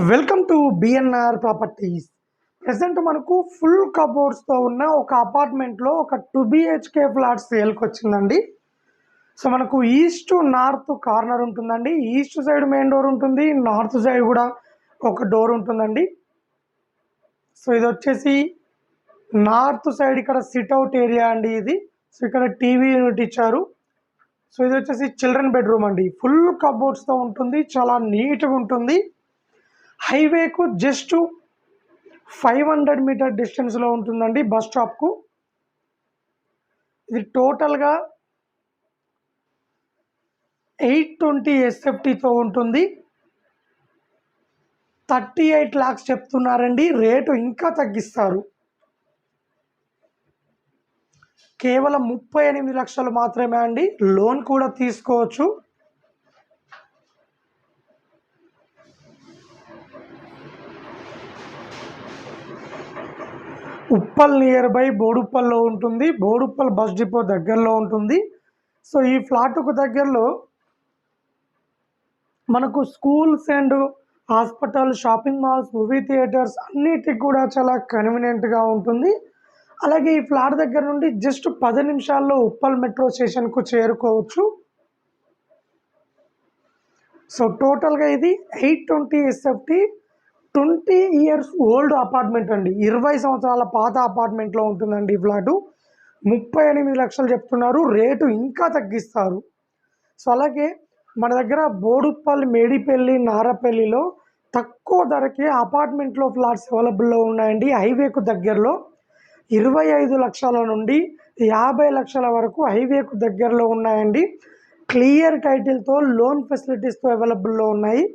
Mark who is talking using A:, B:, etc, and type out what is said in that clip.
A: Welcome to BNR properties present మనకు full కబోర్డ్స్తో ఉన్న ఒక అపార్ట్మెంట్లో ఒక టూ బిహెచ్కే ఫ్లాట్ సేల్కి వచ్చిందండి. సో మనకు ఈస్ట్ నార్త్ కార్నర్ ఉంటుందండి. ఈస్ట్ సైడ్ మెయిన్ డోర్ ఉంటుంది. నార్త్ సైడ్ కూడా ఒక డోర్ ఉంటుందండి. సో ఇది వచ్చేసి నార్త్ సైడ్ ఇక్కడ సిట్అవుట్ ఏరియా అండి ఇది. సో ఇక్కడ టీవీ యూనిట్ ఇచ్చారు. సో ఇది వచ్చేసి చిల్డ్రన్ బెడ్రూమ్ అండి. ఫుల్ కబోర్డ్స్తో ఉంటుంది. చాలా నీట్గా ఉంటుంది. హైవేకు జస్ట్ ఫైవ్ హండ్రెడ్ మీటర్ డిస్టెన్స్లో ఉంటుందండి బస్ స్టాప్కు. ఇది టోటల్గా ఎయిట్ ట్వంటీ ఎస్ఎఫ్టీతో ఉంటుంది. థర్టీ ఎయిట్ ల్యాక్స్ చెప్తున్నారండి. రేటు ఇంకా తగ్గిస్తారు. కేవలం ముప్పై ఎనిమిది లక్షలు మాత్రమే అండి. లోన్ కూడా తీసుకోవచ్చు. ఉప్పల్ నియర్ బై బోడుప్పల్లో ఉంటుంది. బోడుప్పల్ బస్ డిపో దగ్గరలో ఉంటుంది. సో ఈ ఫ్లాట్కు దగ్గరలో మనకు schools and hospital shopping malls movie theatres అన్నిటికి కూడా చాలా కన్వీనియంట్గా ఉంటుంది. అలాగే ఈ ఫ్లాట్ దగ్గర నుండి జస్ట్ పది నిమిషాల్లో ఉప్పల్ మెట్రో స్టేషన్కు చేరుకోవచ్చు. సో టోటల్గా ఇది eight twenty SFT twenty years old apartment అండి. ఇరవై సంవత్సరాల పాత అపార్ట్మెంట్లో ఉంటుందండి ఈ ఫ్లాటు. ముప్పై ఎనిమిది లక్షలు చెప్తున్నారు. రేటు ఇంకా తగ్గిస్తారు. సో అలాగే మన దగ్గర బోడుపల్లి మేడిపల్లి నారపల్లిలో తక్కువ ధరకే అపార్ట్మెంట్లో ఫ్లాట్స్ అవైలబుల్లో ఉన్నాయండి. హైవేకు దగ్గరలో ఇరవై ఐదు లక్షల నుండి యాభై లక్షల వరకు హైవేకు దగ్గరలో ఉన్నాయండి. క్లియర్ టైటిల్తో లోన్ ఫెసిలిటీస్తో అవైలబుల్లో ఉన్నాయి.